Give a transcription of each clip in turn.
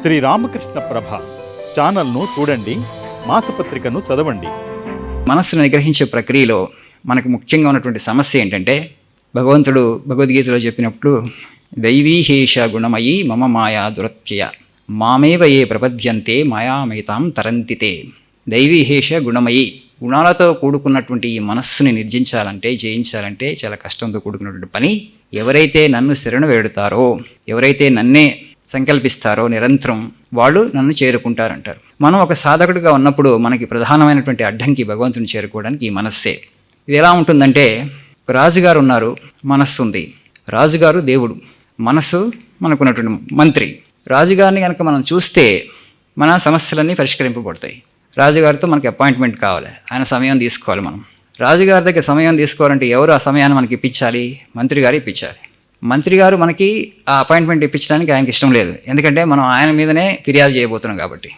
శ్రీ రామకృష్ణ ప్రభ ఛానల్ను చూడండి మాసపత్రికను చదవండి. మనస్సును నిగ్రహించే ప్రక్రియలో మనకు ముఖ్యంగా ఉన్నటువంటి సమస్య ఏంటంటే భగవంతుడు భగవద్గీతలో చెప్పినప్పుడు దైవీహేష గుణమయీ మమ మాయా దురత్యయ. మామేవ ఏ ప్రపద్యంతే మాయామయితాం తరంతితే. దైవీహేష గుణమయి. గుణాలతో కూడుకున్నటువంటి ఈ మనస్సుని నిర్జించాలంటే జయించాలంటే చాలా కష్టంతో కూడుకున్నటువంటి పని ఎవరైతే నన్ను శరణు వేడుతారో ఎవరైతే నన్నే సంకల్పిస్తారో నిరంతరం వాళ్ళు నన్ను చేరుకుంటారంటారు. మనం ఒక సాధకుడిగా ఉన్నప్పుడు మనకి ప్రధానమైనటువంటి అడ్డంకి భగవంతుని చేరుకోవడానికి ఈ మనస్సే. ఇది ఎలా ఉంటుందంటే రాజుగారు ఉన్నారు మనస్సు ఉంది. రాజుగారు దేవుడు. మనస్సు మనకున్నటువంటి మంత్రి. రాజుగారిని కనుక మనం చూస్తే మన సమస్యలన్నీ పరిష్కరింపబడతాయి. రాజుగారితో మనకి అపాయింట్మెంట్ కావాలి. ఆయన సమయం తీసుకోవాలి మనం. రాజుగారి దగ్గర సమయం తీసుకోవాలంటే ఎవరు ఆ సమయాన్ని మనకి ఇప్పించాలి? మంత్రి గారు ఇప్పించాలి. మంత్రి గారు మనకి ఆ అపాయింట్మెంట్ ఇప్పించడానికి ఆయనకి ఇష్టం లేదు. ఎందుకంటే మనం ఆయన మీదనే ఫిర్యాదు చేయబోతున్నాం కాబట్టి.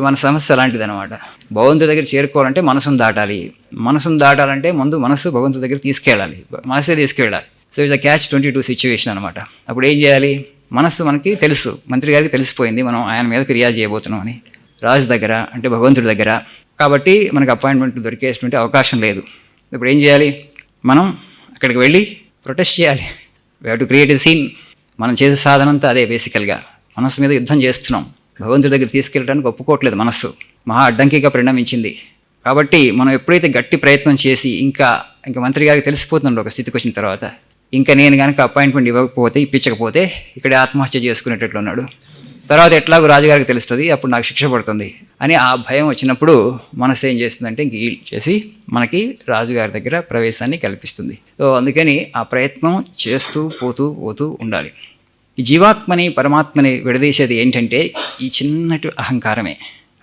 మన సమస్య అలాంటిది అనమాట భగవంతుడి దగ్గర చేరుకోవాలంటే మనసును దాటాలి. మనసును దాటాలంటే ముందు మనసు భగవంతుడి దగ్గర తీసుకెళ్ళాలి. మనసే తీసుకెళ్ళాలి. So it's a catch twenty two situation అనమాట అప్పుడు ఏం చేయాలి? మనస్సు మనకి తెలుసు. మంత్రి గారికి తెలిసిపోయింది మనం ఆయన మీద ఫిర్యాదు చేయబోతున్నాం అని. రాజు దగ్గర అంటే భగవంతుడి దగ్గర. కాబట్టి మనకు అపాయింట్మెంట్ దొరికేటువంటి అవకాశం లేదు. ఇప్పుడు ఏం చేయాలి? మనం అక్కడికి వెళ్ళి ప్రొటెస్ట్ చేయాలి. We have to create a scene మనం చేసే సాధన అంతా అదే బేసికల్గా మనస్సు మీద యుద్ధం చేస్తున్నాం. భగవంతుడి దగ్గర తీసుకెళ్ళడానికి ఒప్పుకోవట్లేదు మనస్సు. మహా అడ్డంకిగా పరిణమించింది. కాబట్టి మనం ఎప్పుడైతే గట్టి ప్రయత్నం చేసి ఇంకా ఇంకా మంత్రి గారికి తెలిసిపోతున్నాడు ఒక స్థితికి వచ్చిన తర్వాత. ఇంకా నేను కనుక అపాయింట్మెంట్ ఇవ్వకపోతే ఇప్పించకపోతే ఇక్కడే ఆత్మహత్య చేసుకునేటట్లు ఉన్నాడు. తర్వాత ఎట్లాగో రాజుగారికి తెలుస్తుంది అప్పుడు నాకు శిక్ష పడుతుంది అని ఆ భయం వచ్చినప్పుడు మనసు ఏం చేస్తుందంటే ఇంక చేసి మనకి రాజుగారి దగ్గర ప్రవేశాన్ని కల్పిస్తుంది. సో అందుకని ఆ ప్రయత్నం చేస్తూ పోతూ పోతూ ఉండాలి. ఈ జీవాత్మని పరమాత్మని విడదీసేది ఏంటంటే ఈ చిన్నటి అహంకారమే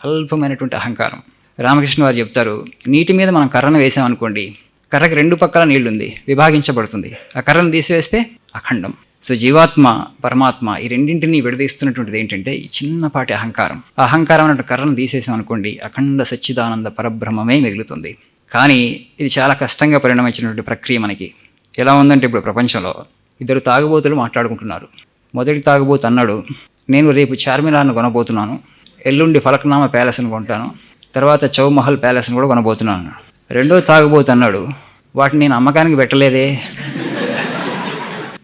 అల్పమైనటువంటి అహంకారం. రామకృష్ణ వారు చెప్తారు నీటి మీద మనం కర్రను వేసామనుకోండి కర్రకి రెండు పక్కల నీళ్ళుంది విభాగించబడుతుంది. ఆ కర్రను తీసివేస్తే అఖండం. సో జీవాత్మ పరమాత్మ ఈ రెండింటిని విడదీస్తున్నటువంటిది ఏంటంటే ఈ చిన్నపాటి అహంకారం. ఆ అహంకారం అన్నట్టు కర్రను తీసేసాం అనుకోండి అఖండ సచ్చిదానంద పరబ్రహ్మమే మిగులుతుంది. కానీ ఇది చాలా కష్టంగా పరిణమించినటువంటి ప్రక్రియ మనకి. ఎలా ఉందంటే ఇప్పుడు ప్రపంచంలో ఇద్దరు తాగుబోతులు మాట్లాడుకుంటున్నారు. మొదటి తాగుబోతు అన్నాడు నేను రేపు చార్మినార్ను కొనబోతున్నాను. ఎల్లుండి ఫలక్నామా ప్యాలెస్ను కొంటాను. తర్వాత చౌమహల్ ప్యాలెస్ను కూడా కొనబోతున్నాను. రెండో తాగుబోతు అన్నాడు వాటిని నేను అమ్మకానికి పెట్టలేదే.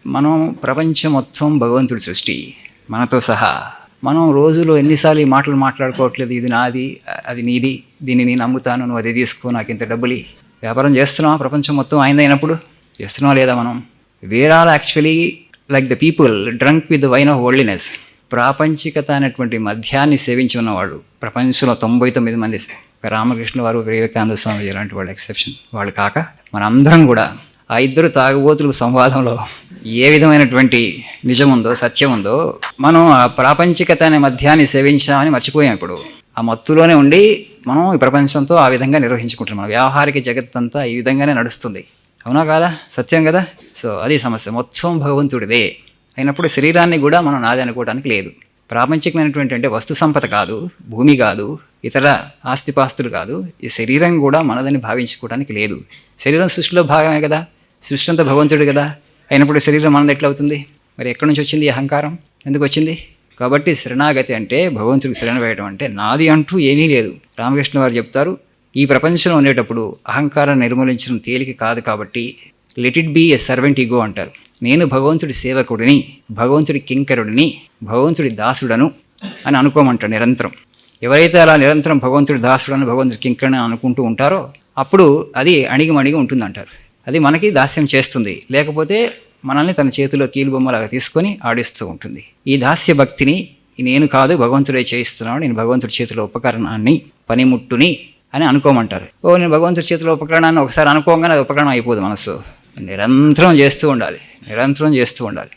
మనం ప్రపంచం మొత్తం భగవంతుడి సృష్టి మనతో సహా మనం రోజులో ఎన్నిసార్లు ఈ మాటలు మాట్లాడుకోవట్లేదు ఇది నాది అది నీది దీన్ని నేను అమ్ముతాను నువ్వు అది తీసుకో నాకు ఇంత డబ్బులి వ్యాపారం చేస్తున్నావా? ప్రపంచం మొత్తం అయిందైనప్పుడు చేస్తున్నావా లేదా మనం? Where actually like the people drunk with wine of worldliness ప్రాపంచికత అనేటువంటి మద్యాన్ని సేవించి ఉన్నవాళ్ళు. ప్రపంచంలో తొంభై తొమ్మిది మంది రామకృష్ణ వారు వివేకానంద స్వామి ఇలాంటి వాళ్ళు ఎక్సెప్షన్ వాళ్ళు కాక మనందరం కూడా ఆ ఇద్దరు తాగుబోతుల సంవాదంలో ఏ విధమైనటువంటి నిజం ఉందో సత్యం ఉందో మనం ఆ ప్రాపంచికత అనే మధ్యాన్ని సేవించామని మర్చిపోయాం ఇప్పుడు. ఆ మత్తులోనే ఉండి మనం ఈ ప్రపంచంతో ఆ విధంగా నిర్వహించుకుంటున్నాం. మన వ్యావహారిక జగత్తంతా ఈ విధంగానే నడుస్తుంది. అవునా కాదా? సత్యం కదా? సో అది సమస్య. మొత్తం భగవంతుడిదే అయినప్పుడు శరీరాన్ని కూడా మనం నాది అనుకోవడానికి లేదు. ప్రాపంచికమైనటువంటి అంటే వస్తు సంపద కాదు భూమి కాదు ఇతర ఆస్తిపాస్తులు కాదు. ఈ శరీరం కూడా మనదని భావించుకోవడానికి లేదు. శరీరం సృష్టిలో భాగమే కదా? సృష్టి అంతా భగవంతుడు కదా? అయినప్పుడు శరీరం మనది ఎట్లా అవుతుంది మరి ఎక్కడి నుంచి వచ్చింది అహంకారం? ఎందుకు వచ్చింది? కాబట్టి శరణాగతి అంటే భగవంతుడికి శరణ వేయడం అంటే నాది అంటూ ఏమీ లేదు. రామకృష్ణ వారు చెప్తారు ఈ ప్రపంచంలో ఉండేటప్పుడు అహంకారాన్ని నిర్మూలించడం తేలిక కాదు కాబట్టి let it be a servant ego అంటారు. నేను భగవంతుడి సేవకుడిని భగవంతుడి కింకరుడిని భగవంతుడి దాసుడను అని అనుకోమంటాడు నిరంతరం. ఎవరైతే అలా నిరంతరం భగవంతుడి దాసుడని భగవంతుడి కింకరుని అనుకుంటూ ఉంటారో అప్పుడు అది అణిగిమణిగి ఉంటుందంటారు. అది మనకి దాస్యం చేస్తుంది. లేకపోతే మనల్ని తన చేతిలో కీలుబొమ్మలాగా తీసుకొని ఆడిస్తూ ఉంటుంది. ఈ దాస్య భక్తిని నేను కాదు భగవంతుడే చేయిస్తున్నాడు. నేను భగవంతుడి చేతిలో ఉపకరణాన్ని పనిముట్టుని అని అనుకోమంటారు. ఓ నేను భగవంతుడి చేతిలో ఉపకరణాన్ని ఒకసారి అనుకోగానే అది ఉపకరణం అయిపోదు మనసు నిరంతరం చేస్తూ ఉండాలి. నిరంతరం చేస్తూ ఉండాలి.